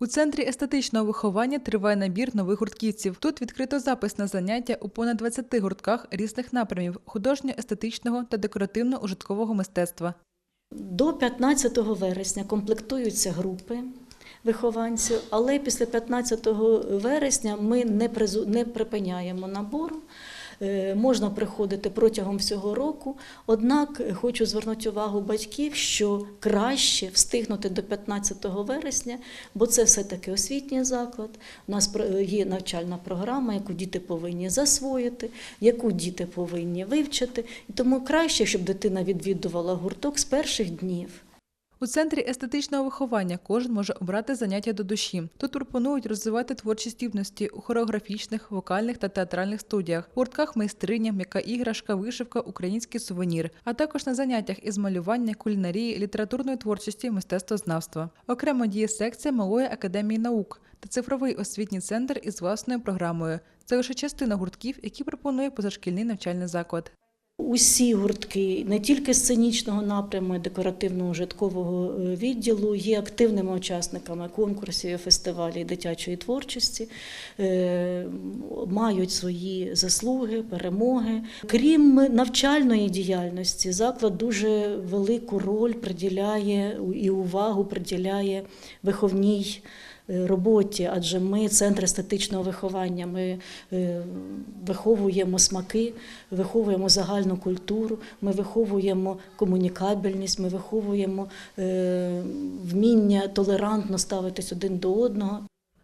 У центрі естетичного виховання триває набір нових гуртківців. Тут відкрито запис на заняття у понад 20 гуртках різних напрямів художньо-естетичного та декоративно-ужиткового мистецтва. До 15 вересня комплектуються групи вихованців, але після 15 вересня ми не, припиняємо набору. Е, Можна приходити протягом всього року. Однак е, хочу звернути увагу батьків, що краще встигнути до 15 вересня, бо це все-таки освітній заклад. У нас про- є навчальна програма, яку діти повинні засвоїти, яку діти повинні вивчити. І тому краще, щоб дитина відвідувала гурток з перших днів. У центрі естетичного виховання кожен може обрати заняття до душі. Тут пропонують розвивати творчі здібності у хореографічних, вокальних та театральних студіях, гуртках майстриня, м'яка іграшка, вишивка, український сувенір, а також на заняттях із малювання, кулінарії, літературної творчості, мистецтвознавства. Окремо діє секція малої академії наук та цифровий освітній центр із власною програмою. Це лише частина гуртків, які пропонує позашкільний навчальний заклад. Усі гуртки, не тільки сценічного напряму, і декоративно-ужиткового е, відділу, є активними учасниками конкурсів, фестивалів дитячої творчості, е, мають свої заслуги, перемоги. Крім навчальної діяльності, заклад дуже велику роль приділяє і увагу приділяє виховній роботі, адже ми центр естетичного виховання. Ми е, виховуємо смаки, виховуємо загальну культуру, ми виховуємо комунікабельність, ми виховуємо е, вміння толерантно ставитись один до одного.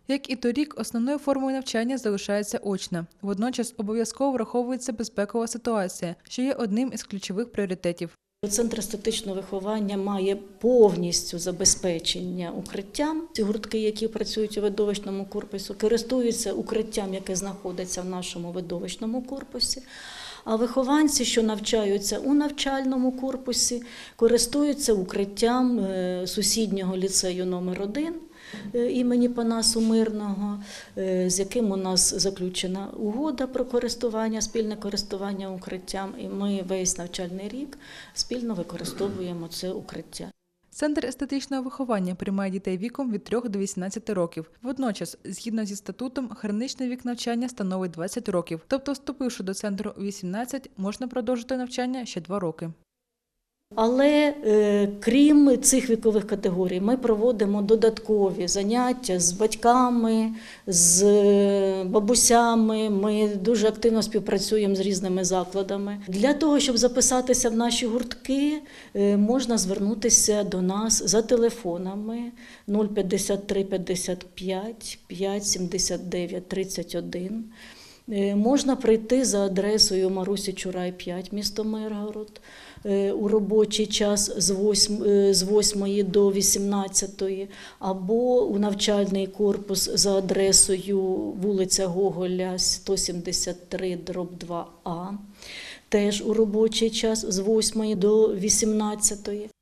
Як і торік, основною формою навчання залишається очна. Водночас обов'язково враховується безпекова ситуація, що є одним із ключових пріоритетів. Центр естетичного виховання має повністю забезпечення укриттям. Ці гуртки, які працюють у видовищному корпусі, користуються укриттям, яке знаходиться в нашому видовищному корпусі. А вихованці, що навчаються у навчальному корпусі, користуються укриттям е, сусіднього ліцею номер 1 імені Панасу Мирного, е, з яким у нас заключена угода про користування, спільне користування укриттям. І ми весь навчальний рік спільно використовуємо це укриття. Центр естетичного виховання приймає дітей віком від 3 до 18 років. Водночас, згідно зі статутом, граничний вік навчання становить 20 років. Тобто, вступивши до центру у 18, можна продовжити навчання ще 2 роки. Але е, крім цих вікових категорій, ми проводимо додаткові заняття з батьками, з е, бабусями. Ми дуже активно співпрацюємо з різними закладами. Для того, щоб записатися в наші гуртки, е, можна звернутися до нас за телефонами 053 55 5 79 31. Е, Можна прийти за адресою Марусі Чурай 5, місто Миргород, е, у робочий час з 8, е, з 8 до 18, або у навчальний корпус за адресою вулиця Гоголя 173, дроб 2А, теж у робочий час з 8 до 18.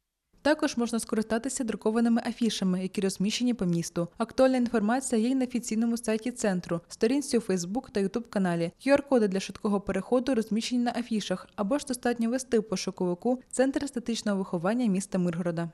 Також можна скористатися друкованими афішами, які розміщені по місту. Актуальна інформація є й на офіційному сайті центру, сторінці у Фейсбук та Ютуб каналі. QR-коди для швидкого переходу розміщені на афішах, або ж достатньо вести пошуковику Центр естетичного виховання міста Миргорода.